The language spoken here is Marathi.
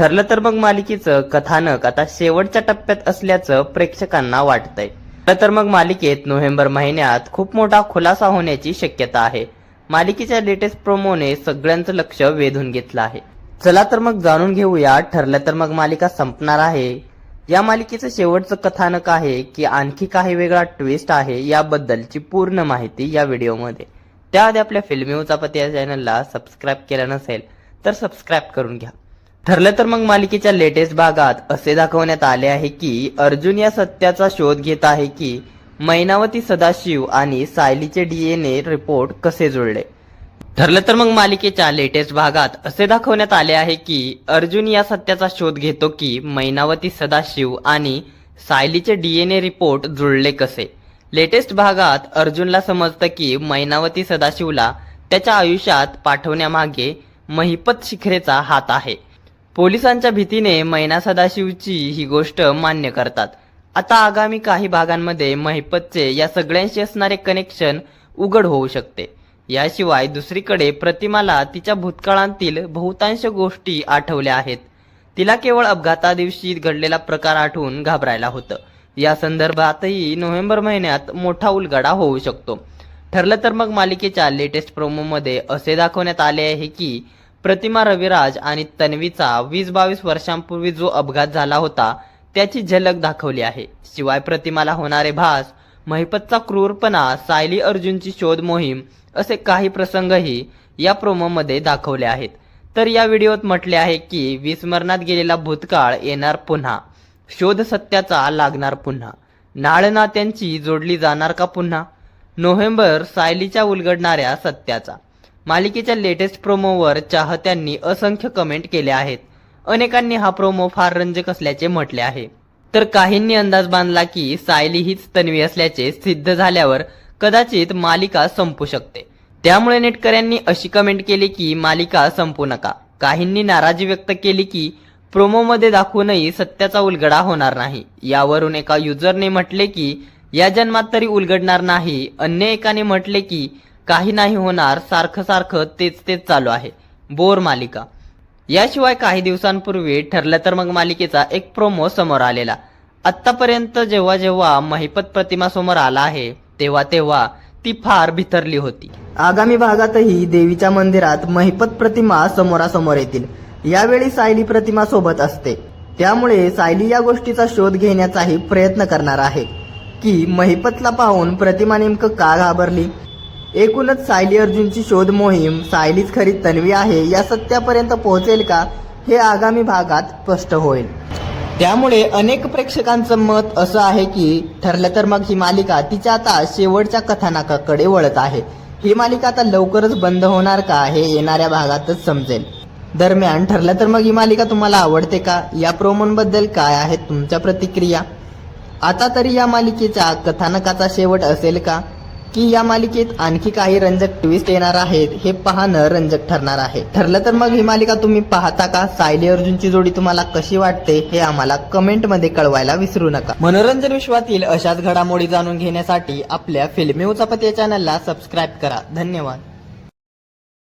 ठरलं तर मग मालिकेचं कथानक आता शेवटच्या टप्प्यात असल्याचं प्रेक्षकांना वाटतंय. ठरलं तर मग मालिकेत नोव्हेंबर महिन्यात खूप मोठा खुलासा होण्याची शक्यता आहे. मालिकेच्या लेटेस्ट प्रोमोने सगळ्यांचं लक्ष वेधून घेतलं आहे. चला तर मग जाणून घेऊया ठरलं तर मग मालिका संपणार आहे. या मालिकेचं शेवटचं कथानक आहे की आणखी काही वेगळा ट्विस्ट आहे याबद्दलची पूर्ण माहिती या व्हिडिओमध्ये. त्याआधी आपल्या फिल्मी उचापती या चॅनलला सबस्क्राईब केलं नसेल तर सबस्क्राईब करून घ्या. ठरलं तर मग मालिकेच्या लेटेस्ट भागात असे दाखवण्यात आले आहे की अर्जुन या सत्याचा शोध घेत आहे की मैनावती सदाशिव आणि सायलीचे डीएनए रिपोर्ट कसे जुळले. ठरलं तर मग मालिकेच्या लेटेस्ट भागात असे दाखवण्यात आले आहे की अर्जुन या सत्याचा शोध घेतो की मैनावती सदाशिव आणि सायलीचे डीएनए रिपोर्ट जुळले कसे. लेटेस्ट भागात अर्जुनला समजतं की मैनावती सदाशिवला त्याच्या आयुष्यात पाठवण्यामागे महिपत शिखरेचा हात आहे. पोलिसांच्या भीतीने मैना सदाशिवची ही गोष्ट मान्य करतात. आता आगामी काही भागांमध्ये महिपतचे या सगळ्यांशी असणारे कनेक्शन उघड होऊ शकते. याशिवाय दुसरीकडे प्रतिमाला तिच्या भूतकाळातील बहुतांश गोष्टी आठवल्या आहेत. तिला केवळ अपघातादिवशी घडलेला प्रकार आठवून घाबरायला होतं. या संदर्भातही नोव्हेंबर महिन्यात मोठा उलगडा होऊ शकतो. ठरलं तर मग मालिकेच्या लेटेस्ट प्रोमोमध्ये असे दाखवण्यात आले आहे की प्रतिमा रविराज आणि तन्वीचा वीस बावीस वर्षांपूर्वी जो अपघात झाला होता त्याची झलक दाखवली आहे. शिवाय प्रतिमाला होणारे भास महिपतचा क्रूरपणा सायली अर्जुनची शोध मोहीम असे काही प्रसंगही या प्रोमोमध्ये दाखवले आहेत. तर या व्हिडिओत म्हटले आहे की विस्मरणात गेलेला भूतकाळ येणार पुन्हा. शोध सत्याचा लागणार पुन्हा. नाळ नात्यांची जोडली जाणार का पुन्हा? नोव्हेंबर सायलीच्या उलगडणाऱ्या सत्याचा. मालिकेच्या लेटेस्ट प्रोमोवर चाहत्यांनी असंख्य कमेंट केले आहेत. अनेकांनी हा प्रोमो फार रंजक असल्याचे म्हटले आहे. तर काहींनी अंदाज बांधला की सायली हीच तन्वी असल्याचे सिद्ध झाल्यावर कदाचित मालिका संपू शकते. त्यामुळे नेटकऱ्यांनी अशी कमेंट केली की मालिका संपू नका. काहींनी नाराजी व्यक्त केली की प्रोमोमध्ये दाखवूनही सत्याचा उलगडा होणार नाही. यावरून एका युजरने म्हटले की या जन्मात तरी उलगडणार नाही. अन्य एकाने म्हटले की काही नाही होणार सारखं सारखं तेच तेच चालू आहे. बोर मालिका. याशिवाय काही दिवसांपूर्वी ठरलं तर मग मालिकेचा एक प्रोमो समोर आलेला. आत्तापर्यंत जेव्हा जेव्हा महिपत प्रतिमा समोर आला आहे तेव्हा तेव्हा ती फार भितरली होती. आगामी भागातही देवीच्या मंदिरात महिपत प्रतिमा समोरासमोर येतील. यावेळी सायली प्रतिमा सोबत असते. त्यामुळे सायली या गोष्टीचा शोध घेण्याचाही प्रयत्न करणार आहे. की महिपतला पाहून प्रतिमा नेमकं का घाबरली? एकूणच सायली अर्जुनची शोध मोहीम सायलीच खरी तन्वी आहे या सत्यापर्यंत पोहोचेल का हे आगामी भागात स्पष्ट होईल. त्यामुळे अनेक प्रेक्षकांचं मत असं आहे की ठरलं तर मग ही मालिका तिच्या आता शेवटच्या कथानकाकडे वळत आहे. ही मालिका आता लवकरच बंद होणार का हे येणाऱ्या भागातच समजेल. दरम्यान ठरलं तर मग ही मालिका तुम्हाला आवडते का या प्रोमोंबद्दल काय आहेत तुमच्या प्रतिक्रिया? आता तरी या मालिकेच्या कथानकाचा शेवट असेल का? की या मालिकेत आणखी काही रंजक ट्विस्ट येणार आहेत हे पाहणं रंजक ठरणार आहे. ठरलं तर मग ही मालिका तुम्ही पाहता का? सायली अर्जुनची जोडी तुम्हाला कशी वाटते हे आम्हाला कमेंटमध्ये कळवायला विसरू नका. मनोरंजन विश्वातील अशाच घडामोडी जाणून घेण्यासाठी आपल्या फिल्मी उचापत या चॅनलला सबस्क्राईब करा. धन्यवाद.